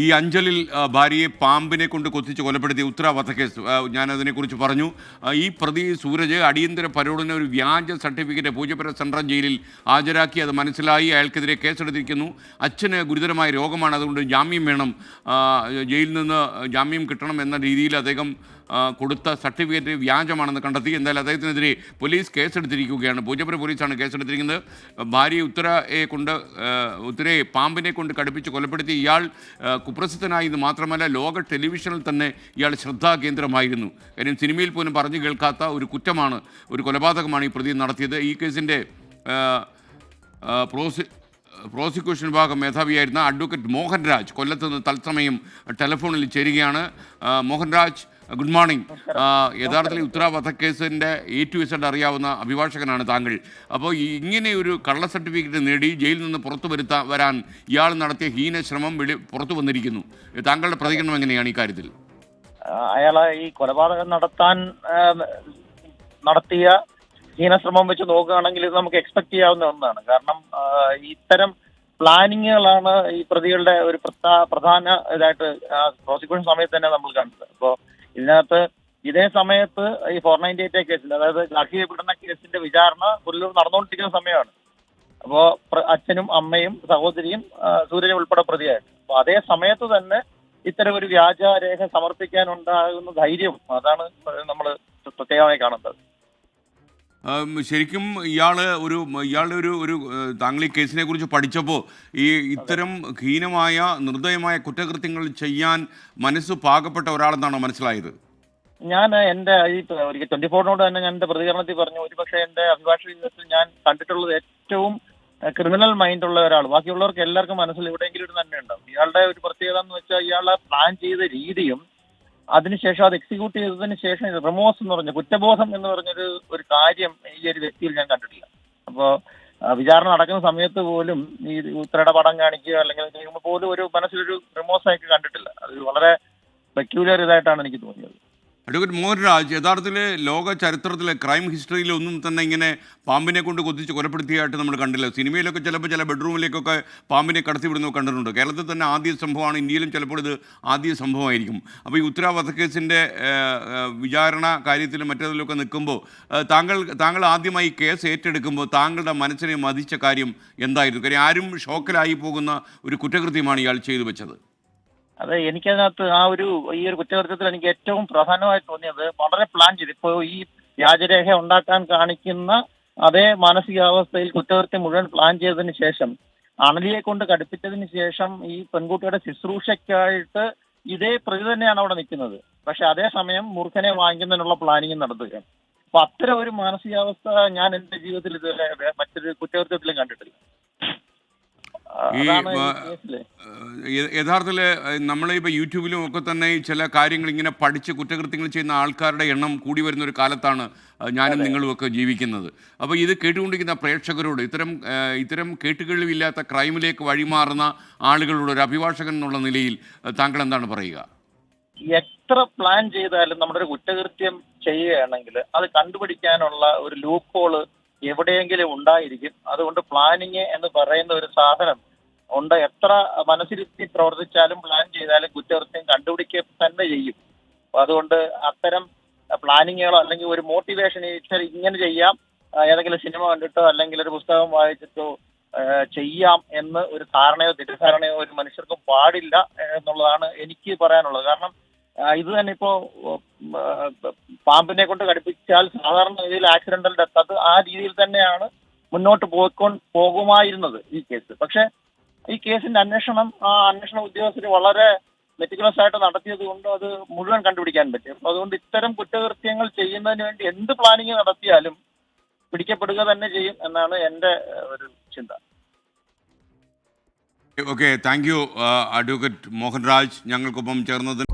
ഈ അഞ്ചലിൽ ഭാര്യയെ പാമ്പിനെ കൊണ്ട് കൊത്തിച്ച് കൊലപ്പെടുത്തിയ ഉത്തര വധക്കേസ് ഞാനതിനെക്കുറിച്ച് പറഞ്ഞു. ഈ പ്രതി സൂരജ് അടിയന്തര പരോളിന് ഒരു വ്യാജ സർട്ടിഫിക്കറ്റ് പൂജപ്പുര സെൻട്രൽ ജയിലിൽ ഹാജരാക്കി. അത് മനസ്സിലായി. അയാൾക്കെതിരെ കേസെടുത്തിരിക്കുന്നു. അച്ഛന് ഗുരുതരമായ രോഗമാണ്. അതുകൊണ്ട് ജാമ്യം വേണം. ജയിലിൽ നിന്ന് ജാമ്യം കിട്ടണം എന്ന രീതിയിൽ അദ്ദേഹം കൊടുത്ത സർട്ടിഫിക്കറ്റ് വ്യാജമാണെന്ന് കണ്ടെത്തി. എന്തായാലും അദ്ദേഹത്തിനെതിരെ പോലീസ് കേസെടുത്തിരിക്കുകയാണ്. പൂജപ്പുര പോലീസാണ് കേസെടുത്തിരിക്കുന്നത്. ഭാര്യ ഉത്തരയെ കൊണ്ട് ഉത്തരയെ പാമ്പിനെ കൊണ്ട് കടുപ്പിച്ച് കൊലപ്പെടുത്തി ഇയാൾ ആ, എന്ന് മാത്രമല്ല ലോക ടെലിവിഷനിൽ തന്നെ ഇയാൾ ശ്രദ്ധാകേന്ദ്രമായിരുന്നു. കാര്യം സിനിമയിൽ പോലും പറഞ്ഞു കേൾക്കാത്ത ഒരു കുറ്റമാണ് ഒരു കൊലപാതകമാണ് ഈ പ്രതി നടത്തിയത്. ഈ കേസിന്റെ പ്രോസി പ്രോസിക്യൂഷൻ വിഭാഗം മേധാവിയായിരുന്ന അഡ്വക്കേറ്റ് മോഹൻരാജ് കൊല്ലത്ത് നിന്ന് തത്സമയം ടെലിഫോണിൽ ചേരുകയാണ്. മോഹൻരാജ് ഗുഡ് മോർണിംഗ് ആ, യഥാർത്ഥത്തിൽ ഉത്തര വധക്കേസിന്റെ എ ടു ഇസഡ് അറിയാവുന്ന അഭിഭാഷകനാണ് താങ്കൾ. അപ്പോൾ ഇങ്ങനെ ഒരു കള്ള സർട്ടിഫിക്കറ്റ് നേടി ജയിലിൽ നിന്ന് പുറത്തു വരുത്താ വരാൻ ഇയാൾ നടത്തിയ ഹീന ശ്രമം വെളി പുറത്തു വന്നിരിക്കുന്നു. താങ്കളുടെ പ്രതികരണം എങ്ങനെയാണ് ഈ കാര്യത്തിൽ? അയാളെ ഈ കൊലപാതകം നടത്താൻ നടത്തിയ ഹീനശ്രമം വെച്ച് നോക്കുകയാണെങ്കിൽ ഇത് നമുക്ക് എക്സ്പെക്ട് ചെയ്യാവുന്ന ഒന്നാണ്. കാരണം ഇത്തരം പ്ലാനിങ്ങുകളാണ് ഈ പ്രതികളുടെ ഒരു പ്രധാ- പ്രധാന ഇതായിട്ട് പ്രോസിക്യൂഷൻ സമയത്ത് തന്നെ നമ്മൾ കണ്ടത്. അപ്പോൾ ഇതിനകത്ത് ഇതേ സമയത്ത് ഈ ഫോർ നയന്റി എയ്റ്റ് കേസിൽ അതായത് ഗാർഹിക പീഡന കേസിന്റെ വിചാരണ പുല്ലൂർ നടന്നുകൊണ്ടിരിക്കുന്ന സമയമാണ്. അപ്പോ അച്ഛനും അമ്മയും സഹോദരിയും സൂര്യനും ഉൾപ്പെടെ പ്രതിയായിട്ട്. അപ്പൊ അതേ സമയത്ത് തന്നെ ഇത്തരം ഒരു വ്യാജ രേഖ സമർപ്പിക്കാനുണ്ടാകുന്ന ധൈര്യം അതാണ് നമ്മൾ പ്രത്യേകമായി കാണേണ്ടത്. ശരിക്കും ഇയാൾ ഒരു ഇയാളുടെ ഒരു ഒരു താങ്കൾ ഈ കേസിനെ കുറിച്ച് പഠിച്ചപ്പോൾ ഈ ഇത്തരം ഹീനമായ നിർദ്ദയമായ കുറ്റകൃത്യങ്ങൾ ചെയ്യാൻ മനസ്സ് പാകപ്പെട്ട ഒരാളെന്നാണോ മനസ്സിലായത്? ഞാൻ എന്റെ ഈ ഒരിക്കൽ ട്വന്റി ഫോറിനോട് തന്നെ ഞാൻ എന്റെ പ്രതികരണത്തിൽ പറഞ്ഞു ഒരുപക്ഷെ എന്റെ അഭിഭാഷക ജീവിതത്തിൽ ഞാൻ കണ്ടിട്ടുള്ളത് ഏറ്റവും ക്രിമിനൽ മൈൻഡ് ഉള്ള ഒരാൾ ബാക്കിയുള്ളവർക്ക് എല്ലാവർക്കും മനസ്സിൽ എവിടെയെങ്കിലും ഒരു ഉണ്ടാവും. ഇയാളുടെ ഒരു പ്രത്യേകത എന്ന് വെച്ചാൽ ഇയാളെ പ്ലാൻ ചെയ്ത രീതിയും അതിനുശേഷം അത് എക്സിക്യൂട്ട് ചെയ്തതിന് ശേഷം റിമോസ് എന്ന് പറഞ്ഞ കുറ്റബോധം എന്ന് പറഞ്ഞൊരു ഒരു കാര്യം ഈ ഒരു വ്യക്തിയിൽ ഞാൻ കണ്ടിട്ടില്ല. അപ്പോ ആ, വിചാരണ നടക്കുന്ന സമയത്ത് പോലും ഈ ഉത്തരയുടെ പടം കാണിക്കുക അല്ലെങ്കിൽ പോലും ഒരു മനസ്സിലൊരു റിമോസ് ആയിട്ട് കണ്ടിട്ടില്ല. അത് വളരെ പെക്യൂലർ ഇതായിട്ടാണ് എനിക്ക് തോന്നിയത്. അഡ്വക്കേറ്റ് മോഹൻരാജ് യഥാർത്ഥത്തിൽ ലോക ചരിത്രത്തിലെ ക്രൈം ഹിസ്റ്ററിയിൽ ഒന്നും തന്നെ ഇങ്ങനെ പാമ്പിനെ കൊണ്ട് കൊതിച്ച് കൊലപ്പെടുത്തിയായിട്ട് നമ്മൾ കണ്ടില്ല. സിനിമയിലൊക്കെ ചിലപ്പോൾ ചില ബെഡ്റൂമിലേക്കൊക്കെ പാമ്പിനെ കടത്തിവിടുന്നത് കണ്ടിട്ടുണ്ട്. കേരളത്തിൽ തന്നെ ആദ്യ സംഭവമാണ് ഇന്ത്യയിലും ചിലപ്പോൾ ഇത് ആദ്യ സംഭവമായിരിക്കും. അപ്പോൾ ഈ ഉത്തര വധക്കേസിന്റെ വിചാരണ കാര്യത്തിലും മറ്റേതിലൊക്കെ നിൽക്കുമ്പോൾ താങ്കൾ താങ്കൾ ആദ്യമായി കേസ് ഏറ്റെടുക്കുമ്പോൾ താങ്കളുടെ മനസ്സിനെ മതിച്ച കാര്യം എന്തായിരുന്നു? കാര്യം ആരും ഷോക്കിലായി പോകുന്ന ഒരു കുറ്റകൃത്യമാണ് ഇയാൾ ചെയ്തു വെച്ചത്. അത് എനിക്കതിനകത്ത് ആ ഒരു ഈ ഒരു കുറ്റകൃത്യത്തിൽ എനിക്ക് ഏറ്റവും പ്രധാനമായി തോന്നിയത് വളരെ പ്ലാൻ ചെയ്ത്. ഇപ്പോൾ ഈ വ്യാജരേഖ ഉണ്ടാക്കാൻ കാണിക്കുന്ന അതേ മാനസികാവസ്ഥയിൽ കുറ്റകൃത്യം മുഴുവൻ പ്ലാൻ ചെയ്തതിന് ശേഷം അണലിയെ കൊണ്ട് കടുപ്പിച്ചതിന് ശേഷം ഈ പെൺകുട്ടിയുടെ ശുശ്രൂഷയ്ക്കായിട്ട് ഇതേ പ്രതി തന്നെയാണ് അവിടെ നിൽക്കുന്നത്. പക്ഷെ അതേസമയം മൂർഖനെ വാങ്ങിക്കുന്നതിനുള്ള പ്ലാനിങ് നടത്തുകയാണ്. അപ്പൊ അത്തരം ഒരു മാനസികാവസ്ഥ ഞാൻ എന്റെ ജീവിതത്തിൽ ഇതുവരെ മറ്റൊരു കുറ്റകൃത്യത്തിലും കണ്ടിട്ടില്ല. ഈ, യഥാർത്ഥത്തിൽ നമ്മളിപ്പോൾ യൂട്യൂബിലും ഒക്കെ തന്നെ ചില കാര്യങ്ങൾ ഇങ്ങനെ പഠിച്ച് കുറ്റകൃത്യങ്ങൾ ചെയ്യുന്ന ആൾക്കാരുടെ എണ്ണം കൂടി വരുന്ന ഒരു കാലത്താണ് ഞാനും നിങ്ങളും ഒക്കെ ജീവിക്കുന്നത്. അപ്പോൾ ഇത് കേട്ടുകൊണ്ടിരിക്കുന്ന പ്രേക്ഷകരോട് ഇത്തരം ഇത്തരം കേട്ടുകളിവില്ലാത്ത ക്രൈമിലേക്ക് വഴിമാറുന്ന ആളുകളോട് ഒരു അഭിഭാഷകൻ എന്നുള്ള നിലയിൽ താങ്കൾ എന്താണ് പറയുക? എത്ര പ്ലാൻ ചെയ്താലും നമ്മുടെ ഒരു കുറ്റകൃത്യം ചെയ്യുകയാണെങ്കിൽ അത് കണ്ടുപിടിക്കാനുള്ള ഒരു ലൂപ്പ് ഹോൾ എവിടെയെങ്കിലും ഉണ്ടായിരിക്കും. അതുകൊണ്ട് പ്ലാനിങ് എന്ന് പറയുന്ന ഒരു സാധനം ഉണ്ട്. എത്ര മനസ്സിരുത്തി പ്രവർത്തിച്ചാലും പ്ലാൻ ചെയ്താലും കുറ്റകൃത്യം കണ്ടുപിടിക്കുക തന്നെ ചെയ്യും. അതുകൊണ്ട് അത്തരം പ്ലാനിങ്ങുകളോ അല്ലെങ്കിൽ ഒരു മോട്ടിവേഷൻ ഇങ്ങനെ ചെയ്യാം. ഏതെങ്കിലും സിനിമ കണ്ടിട്ടോ അല്ലെങ്കിൽ ഒരു പുസ്തകം വായിച്ചിട്ടോ ചെയ്യാം എന്ന് ഒരു ധാരണയോ തെറ്റിദ്ധാരണയോ ഒരു മനുഷ്യർക്കും പാടില്ല എന്നുള്ളതാണ് എനിക്ക് പറയാനുള്ളത്. കാരണം ഇത് തന്നെ ഇപ്പോ പാമ്പിനെ കൊണ്ട് കടുപ്പിച്ചാൽ സാധാരണ രീതിയിൽ ആക്സിഡന്റൽ ഡെത്ത് അത് ആ രീതിയിൽ തന്നെയാണ് മുന്നോട്ട് പോയിക്കൊണ്ട് പോകുമായിരുന്നത് ഈ കേസ് പക്ഷെ ഈ കേസിന്റെ അന്വേഷണം ആ അന്വേഷണ ഉദ്യോഗസ്ഥർ വളരെ മെറ്റിക്കുലസ് ആയിട്ട് നടത്തിയത് കൊണ്ട് അത് മുഴുവൻ കണ്ടുപിടിക്കാൻ പറ്റും. അപ്പൊ അതുകൊണ്ട് ഇത്തരം കുറ്റകൃത്യങ്ങൾ ചെയ്യുന്നതിന് വേണ്ടി എന്ത് പ്ലാനിങ് നടത്തിയാലും പിടിക്കപ്പെടുക തന്നെ ചെയ്യും എന്നാണ് എന്റെ ഒരു ചിന്ത. Okay thank you advocate Mohanraj. ഞങ്ങൾക്കൊപ്പം ചേർന്നതിന്